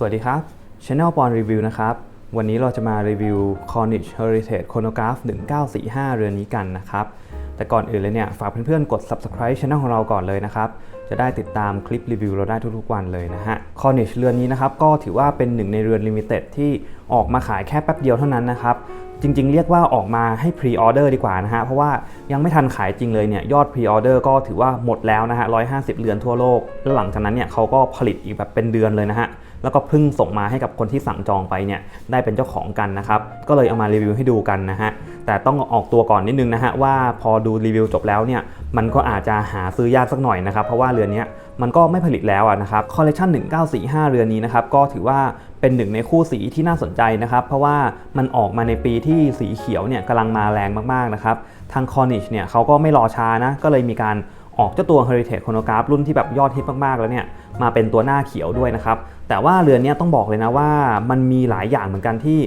สวัสดีครับ Channel ปอนรีวิวนะครับ วันนี้เราจะมารีวิว Cornish Heritage Chronograph 1945 เรือนนี้กันนะครับ แต่ก่อนอื่นเลยเนี่ย ฝากเพื่อนๆ กด subscribe Channel ของเราก่อนเลยนะครับ จะได้ติดตามคลิปรีวิวเราได้ทุกๆวันเลยนะฮะ Cornish เรือนนี้นะครับ ก็ถือว่าเป็นหนึ่งในเรือน Limited ที่ออกมาขายแค่แป๊บเดียวเท่านั้นนะครับ จริงๆ เรียกว่าออกมาให้พรีออเดอร์ดีกว่านะฮะ เพราะว่ายังไม่ทันขายจริงเลยเนี่ย ยอดพรีออเดอร์ก็ถือว่าหมดแล้วนะฮะ150 เรือนทั่วโลก แล้วหลังจากนั้นเนี่ยเขาก็ผลิตอีกแบบเป็นเดือนเลยนะฮะ แล้วก็เพิ่งส่งมาให้กับคนที่สั่งจองไปเนี่ยได้เป็นเจ้าของกันนะครับก็เลยเอามารีวิวให้ดูกันนะฮะแต่ต้องออกตัวก่อนนิดนึงนะฮะว่าพอดูรีวิวจบแล้วเนี่ยมันก็อาจจะหาซื้อยากสักหน่อยนะครับเพราะว่าเรือนนี้มันก็ไม่ผลิตแล้วอะนะครับคอลเลคชัน1945 เรือนนี้นะครับก็ถือว่าเป็นหนึ่งในคู่สีที่น่าสนใจนะครับ เพราะว่ามันออกมาในปีที่สีเขียวเนี่ยกำลังมาแรงมากๆนะครับทาง Cornish เนี่ยเขาก็ไม่รอช้านะก็เลยมีการ ออกเจ้าตัว Heritage Chronograph รุ่นที่แบบยอดฮิตมากๆแล้วเนี่ยมาเป็นตัวหน้าเขียวด้วยนะครับ แต่ว่าเรือนนี้ต้องบอกเลยนะว่ามันมีหลายอย่างเหมือนกันที่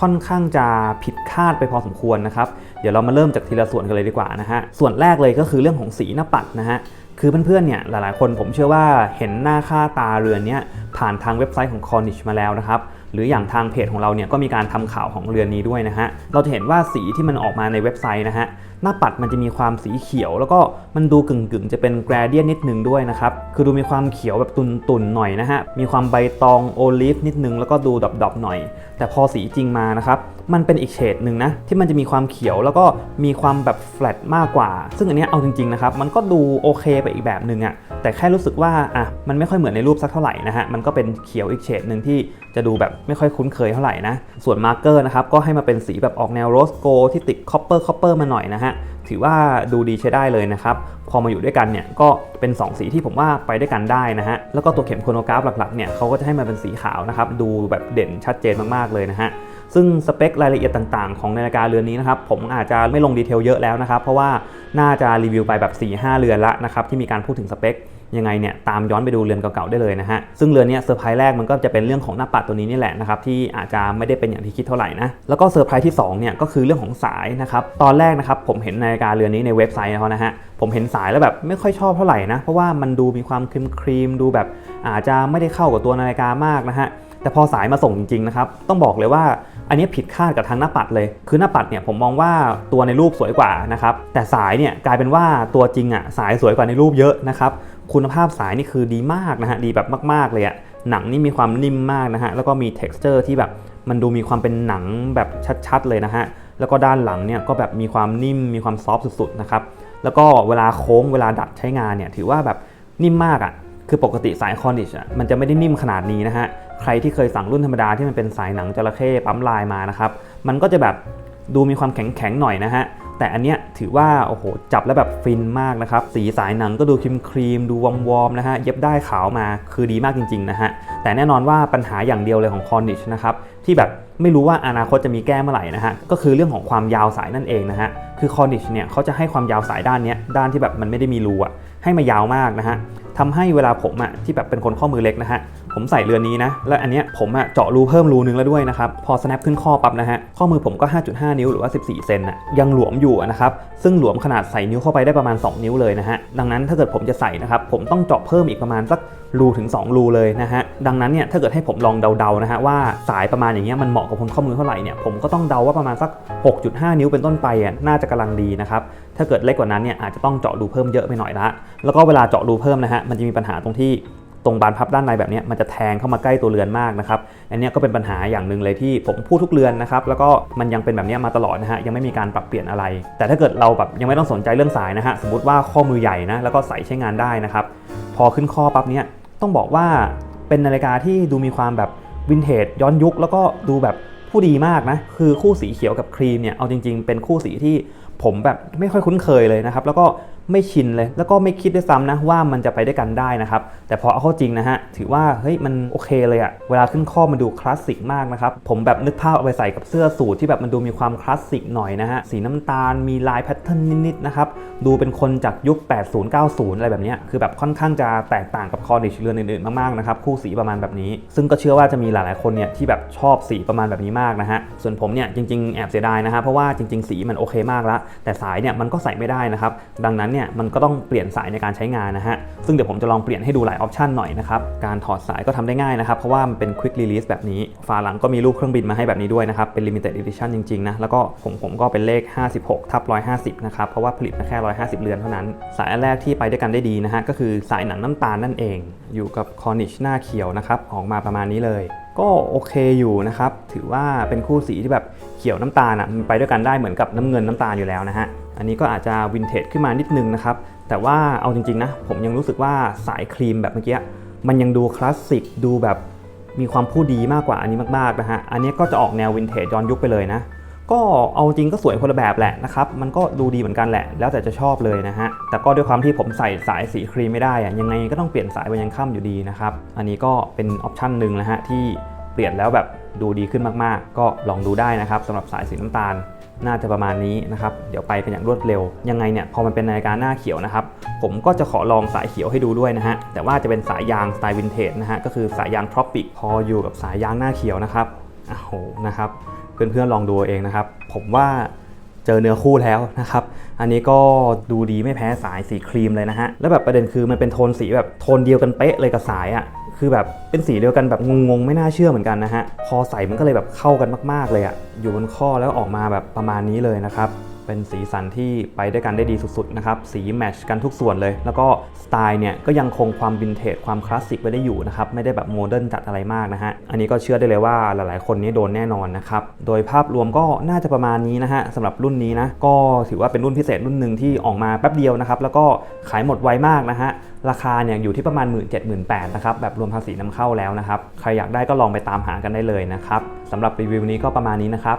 ค่อนข้างจะผิดคาดไปพอสมควรนะครับ เดี๋ยวเรามาเริ่มจากทีละส่วนกันเลยดีกว่านะฮะ ส่วนแรกเลยก็คือเรื่องของสีหน้าปัดนะฮะ คือเพื่อนๆเนี่ยหลายๆคนผมเชื่อว่าเห็นหน้าค่าตาเรือนนี้ผ่านทางเว็บไซต์ของ Cornish มาแล้วนะครับ หรืออย่างทางเพจของเราเนี่ยก็มีการทำข่าวของเรือนนี้ด้วยนะฮะ เราจะเห็นว่าสีที่มันออกมาในเว็บไซต์นะฮะ หน้าปัดมันจะมีความสีเขียว แล้วก็มันดูกึ่งๆ จะเป็นแกรเดียนนิดนึงด้วยนะครับ คือดูมีความเขียวแบบตุนๆหน่อยนะฮะ มีความใบตองโอลิฟนิดนึงแล้วก็ดูดอบๆหน่อย แต่พอสีจริงมานะครับ มันเป็นอีกเฉดหนึ่งนะที่มันจะมีความเขียวแล้วก็มีความแบบแฟลตมากกว่า ซึ่งอันนี้เอาจริงๆนะครับมันก็ดูโอเคไปอีกแบบหนึ่งอะแต่แค่รู้สึกว่าอะมันไม่ค่อยเหมือนในรูปสักเท่าไหร่นะฮะมันก็เป็นเขียวอีกเฉดหนึ่งที่จะดูแบบไม่ค่อยคุ้นเคยเท่าไหร่นะ ส่วนมาร์กเกอร์นะครับก็ให้มาเป็นสีแบบออกแนวโรสโกที่ติดคอปเปอร์คอปเปอร์มาหน่อยนะฮะถือว่าดูดีใช้ได้เลยนะครับพอมาอยู่ด้วยกันเนี่ยก็เป็น 2 สีที่ผมว่าไปด้วยกันได้นะฮะแล้วก็ตัวเข็มโครโนกราฟหลักๆเนี่ยเขาก็จะให้มาเป็นสีขาวนะครับดูแบบเด่นชัดเจนมากๆเลยนะฮะ ซึ่งสเปครายละเอียดต่างๆ ของนาฬิกาเรือนนี้นะครับผมอาจจะไม่ลงดีเทลเยอะแล้วนะครับ เพราะว่าน่าจะรีวิวไปแบบ 4-5 เรือนละนะครับที่มีการพูดถึงสเปคยังไงเนี่ยตามย้อนไปดูเรือนเก่าๆได้เลยนะฮะซึ่งเรือนเนี้ยเซอร์ไพรส์แรกมันก็จะเป็นเรื่องของหน้าปัดตัวนี้นี่แหละนะครับที่อาจจะไม่ได้เป็นอย่างที่คิดเท่าไหร่นะแล้วก็เซอร์ไพรส์ที่2เนี่ยก็คือเรื่องของสายนะครับตอนแรกนะครับผมเห็นนาฬิกาเรือนนี้ในเว็บไซต์เขานะฮะผมเห็นสายแล้วแบบไม่ค่อยชอบเท่าไหร่นะเพราะว่ามันดูมีความครีมครีมๆดูแบบอาจจะไม่ได้เข้ากับตัวนาฬิกามากนะฮะ แต่พอสายมาส่งจริงๆนะครับต้องบอกเลยว่าอันนี้ผิดคาดกับทางหน้าปัดเลย คือหน้าปัดเนี่ยผมมองว่าตัวในรูปสวยกว่านะครับแต่สายเนี่ยกลายเป็นว่าตัวจริงอะสายสวยกว่าในรูปเยอะนะครับคุณภาพสายนี่คือดีมากนะฮะดีแบบมาก ๆเลยอะหนังนี่มีความนิ่มมากนะฮะแล้วก็มี t e x t อร์ที่แบบมันดูมีความเป็นหนังแบบชัดๆเลยนะฮะแล้วก็ด้านหลังเนี่ยก็แบบมีความนิ่มมีความซอฟต์สุดๆนะครับแล้วก็เวลาโค้งเวลาดัดใช้งานเนี่ยถือว่าแบบนิ่มมากอะคือปกติสายคอนดิชอะมันจะไม่ได้นิ่มขนาดนี้นะฮะ ใครที่เคยสั่งรุ่นธรรมดาที่มันเป็นสายหนังจระเข้ปั๊มลายมานะครับ มันก็จะแบบดูมีความแข็งๆหน่อยนะฮะ แต่อันเนี้ยถือว่าโอ้โหจับแล้วแบบฟินมากนะครับ สีสายหนังก็ดูครีมครีมๆดูวอมวอมๆนะฮะ เย็บได้ขาวมาคือดีมากจริงๆนะฮะ แต่แน่นอนว่าปัญหาอย่างเดียวเลยของคอนดิชนะครับที่แบบไม่รู้ว่าอนาคตจะมีแก้เมื่อไหร่นะฮะ ก็คือเรื่องของความยาวสายนั่นเองนะฮะ คือคอนดิชเนี่ยเขาจะให้ความยาวสายด้านนี้ด้านที่แบบมันไม่ได้มีรูอะให้มายาวมากนะฮะทำให้เวลาผมอะที่แบบเป็นคนข้อมือเล็กนะฮะ ผมใส่เรือนนี้นะ แล้วอันเนี้ยผมอะเจาะรูเพิ่มรูนึงแล้วด้วยนะครับ พอ snap ขึ้นข้อปั๊บนะฮะ ข้อมือผมก็ 5.5 นิ้วหรือว่า 14 เซนอะยังหลวมอยู่นะครับ ซึ่งหลวมขนาดใส่นิ้วเข้าไปได้ประมาณ 2 นิ้วเลยนะฮะ ดังนั้นถ้าเกิดผมจะใส่นะครับ ผมต้องเจาะเพิ่มอีกประมาณสักรูถึง 2 รูเลยนะฮะ ดังนั้นเนี่ยถ้าเกิดให้ผมลองเดาๆนะฮะว่าสายประมาณอย่างเงี้ยมันเหมาะกับคนข้อมือเท่าไหร่เนี่ยผมก็ต้องเดาว่าประมาณสัก 6.5 นิ้วเป็นต้นไปอะน่าจะกำลังดีนะครับถ้าเกิดเล็กกว่านั้นเนี่ยอาจจะต้องเจาะรูเพิ่มเยอะไปหน่อยละแล้วก็เวลาเจาะรูเพิ่มนะฮะมันจะมีปัญหาตรงที่ ตรงบานพับด้านในแบบนี้มันจะแทงเข้ามาใกล้ตัวเรือนมากนะครับอันนี้ก็เป็นปัญหาอย่างหนึ่งเลยที่ผมพูดทุกเรือนนะครับแล้วก็มันยังเป็นแบบนี้มาตลอดนะฮะยังไม่มีการปรับเปลี่ยนอะไร แต่ถ้าเกิดเราแบบยังไม่ต้องสนใจเรื่องสายนะฮะสมมติว่าข้อมือใหญ่นะแล้วก็ใส่ใช้งานได้นะครับพอขึ้นข้อปั๊บเนี้ยต้องบอกว่าเป็นนาฬิกาที่ดูมีความแบบวินเทจย้อนยุค แล้วก็ดูแบบผู้ดีมากนะคือคู่สีเขียวกับครีมเนี่ยเอาจริง ๆ เป็นคู่สีที่ผมแบบไม่ค่อยคุ้นเคยเลยนะครับแล้วก็ ไม่ชินเลย แล้วก็ไม่คิดด้วยซ้ำนะว่ามันจะไปด้วยกันได้นะครับ แต่พอเอาเข้าจริงนะฮะ ถือว่าเฮ้ยมันโอเคเลยอะเวลาขึ้นข้อมันดูคลาสสิกมากนะครับ ผมแบบนึกภาพเอาไปใส่กับเสื้อสูทที่แบบมันดูมีความคลาสสิกหน่อยนะฮะ สีน้ำตาลมีลายแพทเทิร์นนิดๆนะครับ ดูเป็นคนจากยุค 80 90 อะไรแบบเนี้ยคือแบบค่อนข้างจะแตกต่างกับคอร์ดิชเรือนอื่นๆมากๆนะครับคู่สีประมาณแบบนี้ ซึ่งก็เชื่อว่าจะมีหลายๆคนเนี่ยที่แบบชอบสีประมาณแบบนี้มากนะฮะส่วนผมเนี่ยจริงๆแอบเสียดายนะฮะเพราะว่าจริง ๆ สีมันโอเคมากแล้วแต่สายเนี่ยมันก็ใส่ไม่ได้นะครับดังนั้นเนี่ยมันก็ต้องเปลี่ยนสายในการใช้งานนะฮะ ซึ่งเดี๋ยวผมจะลองเปลี่ยนให้ดูหลายออปชันหน่อยนะครับ การถอดสายก็ทำได้ง่ายนะครับ เพราะว่ามันเป็น Quick Release แบบนี้ ฝาหลังก็มีรูปเครื่องบินมาให้แบบนี้ด้วยนะครับ เป็น Limited Edition จริงๆนะ แล้วก็ผมผมก็เป็นเลข 56ทับ150 นะครับ เพราะว่าผลิตมาแค่ 150 เรือนเท่านั้น สายแรกที่ไปด้วยกันได้ดีนะฮะ ก็คือสายหนังน้ำตาลนั่นเอง อยู่กับ Cornish หน้าเขียวนะครับ ออกมาประมาณนี้เลยก็โอเคอยู่นะครับ ถือว่าเป็นคู่สีที่แบบเขียวน้ำตาลอะมันไปด้วยกันได้เหมือนกับน้ำเงินน้ำตาลอยู่แล้วนะฮะ อันนี้ก็อาจจะวินเทจขึ้นมานิดนึงนะครับ แต่ว่าเอาจริงๆนะ ผมยังรู้สึกว่าสายครีมแบบเมื่อกี้มันยังดูคลาสสิกดูแบบมีความผู้ดีมากกว่าอันนี้มากๆนะฮะ อันนี้ก็จะออกแนววินเทจย้อนยุคไปเลยนะ ก็เอาจริงก็สวยคนละแบบแหละนะครับ มันก็ดูดีเหมือนกันแหละ แล้วแต่จะชอบเลยนะฮะ แต่ก็ด้วยความที่ผมใส่สายสีครีมไม่ได้อะยังไงก็ต้องเปลี่ยนสายไปยังค่ำอยู่ดีนะครับ อันนี้ก็เป็นออปชั่นหนึ่งนะฮะที่เปลี่ยนแล้วแบบดูดีขึ้นมากๆ ก็ลองดูได้นะครับสำหรับสายสีน้ำตาล น่าจะประมาณนี้นะครับ เดี๋ยวไปกันอย่างรวดเร็ว ยังไงเนี่ยพอมันเป็นนาฬิกาหน้าเขียวนะครับ ผมก็จะขอลองสายเขียวให้ดูด้วยนะฮะ แต่ว่าจะเป็นสายยางสไตล์วินเทจนะฮะ ก็คือสายยางทรอปิกพออยู่กับสายยางหน้าเขียวนะครับอ้าวโหนะครับ เพื่อนๆลองดูเองนะครับ ผมว่าเจอเนื้อคู่แล้วนะครับ อันนี้ก็ดูดีไม่แพ้สายสีครีมเลยนะฮะ แล้วแบบประเด็นคือมันเป็นโทนสีแบบโทนเดียวกันเป๊ะเลยกับสายอะ่ะ คือแบบเป็นสีเดียวกันแบบงงๆ ไม่น่าเชื่อเหมือนกันนะฮะ พอใส่มันก็เลยแบบเข้ากันมาก ๆ เลยอะ่ะอยู่บนข้อแล้วออกมาแบบประมาณนี้เลยนะครับ เป็นสีสันที่ไปด้วยกันได้ดีสุดๆนะครับ สีแมทชกันทุกส่วนเลย แล้วก็สไตล์เนี่ยก็ยังคงความวินเทจความคลาสสิกไว้ได้อยู่นะครับ ไม่ได้แบบโมเดิร์นจัดอะไรมากนะฮะ อันนี้ก็เชื่อได้เลยว่าหลายๆ คนนี้โดนแน่นอนนะครับ โดยภาพรวมก็น่าจะประมาณนี้นะฮะสำหรับรุ่นนี้นะ ก็ถือว่าเป็นรุ่นพิเศษรุ่นหนึ่งที่ออกมาแป๊บเดียวนะครับ แล้วก็ขายหมดไวมากนะฮะ ราคาเนี่ยอยู่ที่ประมาณ 1 7 0 0 0 0นะครับ แบบรวมภาษีนำเข้าแล้วนะครับ ใครอยากได้ก็ลองไปตามหากันได้เลยนะครับสำหรับรีวิวนี้ก็ประมาณนี้นะครับ